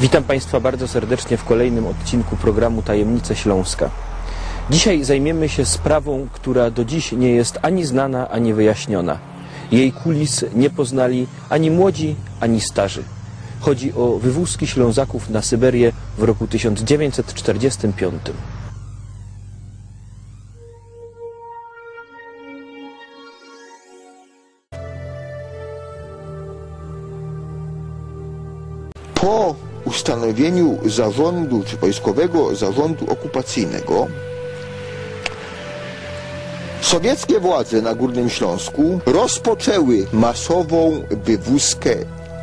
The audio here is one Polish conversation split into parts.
Witam Państwa bardzo serdecznie w kolejnym odcinku programu Tajemnice Śląska. Dzisiaj zajmiemy się sprawą, która do dziś nie jest ani znana, ani wyjaśniona. Jej kulis nie poznali ani młodzi, ani starzy. Chodzi o wywózki Ślązaków na Syberię w roku 1945. Po ustanowieniu zarządu, czy wojskowego zarządu okupacyjnego, sowieckie władze na Górnym Śląsku rozpoczęły masową wywózkę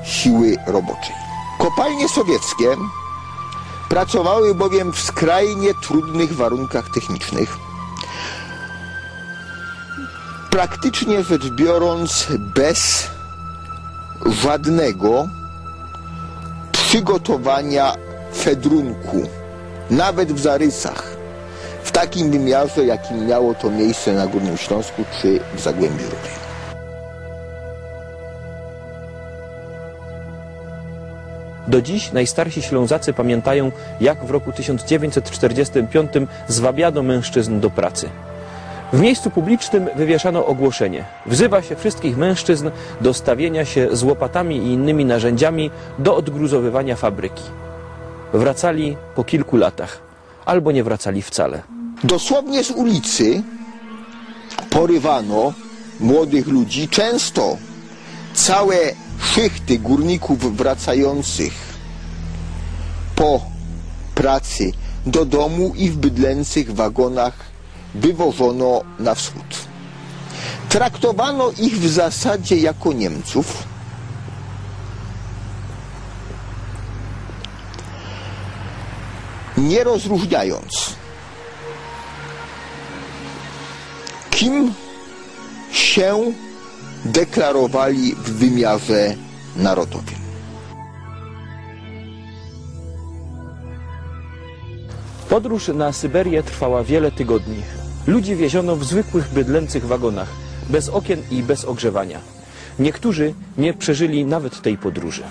siły roboczej. Kopalnie sowieckie pracowały bowiem w skrajnie trudnych warunkach technicznych. Praktycznie rzecz biorąc, bez żadnego przygotowania fedrunku, nawet w zarysach, w takim wymiarze, jakim miało to miejsce na Górnym Śląsku czy w Zagłębiu Rudym. Do dziś najstarsi Ślązacy pamiętają, jak w roku 1945 zwabiano mężczyzn do pracy. W miejscu publicznym wywieszano ogłoszenie. Wzywa się wszystkich mężczyzn do stawienia się z łopatami i innymi narzędziami do odgruzowywania fabryki. Wracali po kilku latach, albo nie wracali wcale. Dosłownie z ulicy porywano młodych ludzi, często całe szychty górników wracających po pracy do domu i w bydlęcych wagonach wywożono na wschód. Traktowano ich w zasadzie jako Niemców. Nie rozróżniając, kim się deklarowali w wymiarze narodowym. Podróż na Syberię trwała wiele tygodni. Ludzi wieziono w zwykłych bydlęcych wagonach, bez okien i bez ogrzewania. Niektórzy nie przeżyli nawet tej podróży.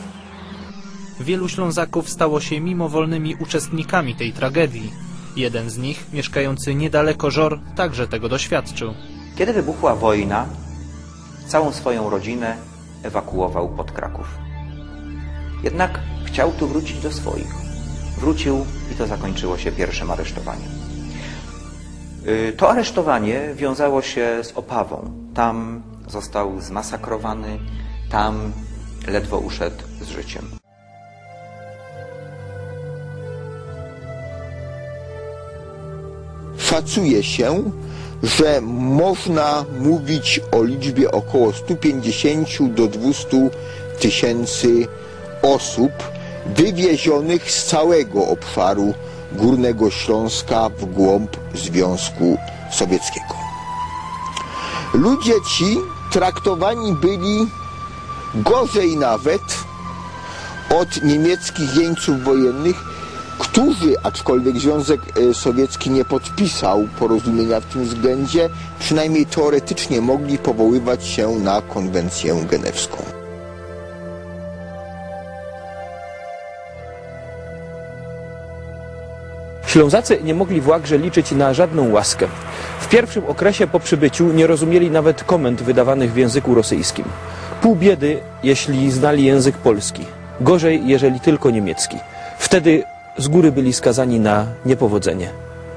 Wielu Ślązaków stało się mimowolnymi uczestnikami tej tragedii. Jeden z nich, mieszkający niedaleko Żor, także tego doświadczył. Kiedy wybuchła wojna, całą swoją rodzinę ewakuował pod Kraków. Jednak chciał tu wrócić do swoich. Wrócił i to zakończyło się pierwszym aresztowaniem. Y, To aresztowanie wiązało się z Opawą. Tam został zmasakrowany, tam ledwo uszedł z życiem. Szacuje się, że można mówić o liczbie około 150 do 200 tysięcy osób wywiezionych z całego obszaru Górnego Śląska w głąb Związku Sowieckiego. Ludzie ci traktowani byli gorzej nawet od niemieckich jeńców wojennych, którzy, aczkolwiek Związek e, Sowiecki nie podpisał porozumienia w tym względzie, przynajmniej teoretycznie mogli powoływać się na konwencję genewską. Ślązacy nie mogli w Łagrze liczyć na żadną łaskę. W pierwszym okresie po przybyciu nie rozumieli nawet komend wydawanych w języku rosyjskim. Pół biedy, jeśli znali język polski. Gorzej, jeżeli tylko niemiecki. Wtedy z góry byli skazani na niepowodzenie,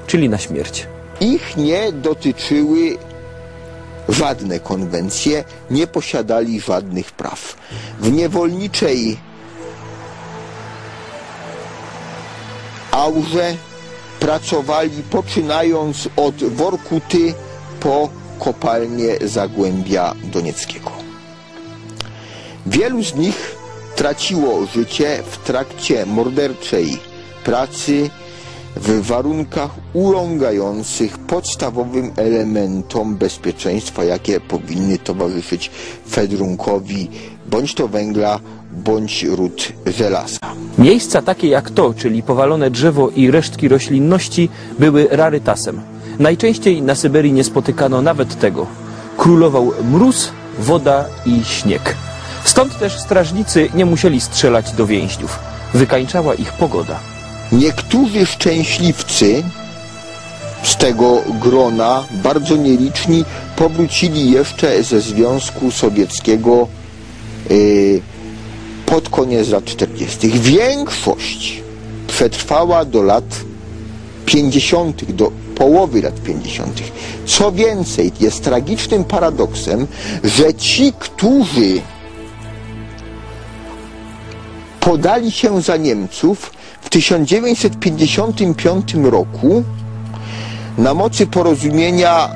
czyli na śmierć. Ich nie dotyczyły żadne konwencje, nie posiadali żadnych praw. W niewolniczej aurze pracowali poczynając od Workuty po kopalnię Zagłębia Donieckiego. Wielu z nich traciło życie w trakcie morderczej pracy w warunkach urągających podstawowym elementom bezpieczeństwa, jakie powinny towarzyszyć fedrunkowi bądź to węgla, bądź ród żelaza. Miejsca takie jak to, czyli powalone drzewo i resztki roślinności, były rarytasem. Najczęściej na Syberii nie spotykano nawet tego. Królował mróz, woda i śnieg. Stąd też strażnicy nie musieli strzelać do więźniów. Wykańczała ich pogoda. Niektórzy szczęśliwcy z tego grona, bardzo nieliczni, powrócili jeszcze ze Związku Sowieckiego yy, pod koniec lat 40. Większość przetrwała do lat 50., do połowy lat 50. Co więcej, jest tragicznym paradoksem, że ci, którzy podali się za Niemców w 1955 roku na mocy porozumienia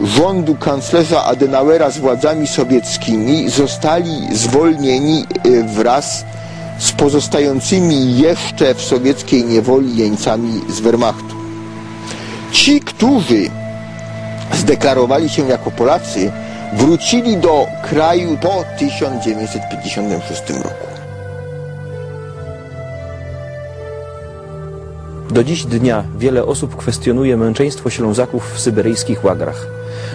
rządu kanclerza Adenauera z władzami sowieckimi zostali zwolnieni e, wraz z pozostającymi jeszcze w sowieckiej niewoli jeńcami z Wehrmachtu. Ci, którzy zdeklarowali się jako Polacy, wrócili do kraju po 1956 roku. Do dziś dnia wiele osób kwestionuje męczeństwo Ślązaków w syberyjskich łagrach.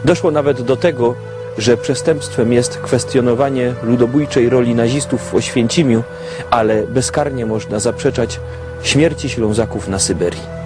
Doszło nawet do tego, że przestępstwem jest kwestionowanie ludobójczej roli nazistów w Oświęcimiu, ale bezkarnie można zaprzeczać śmierci Ślązaków na Syberii.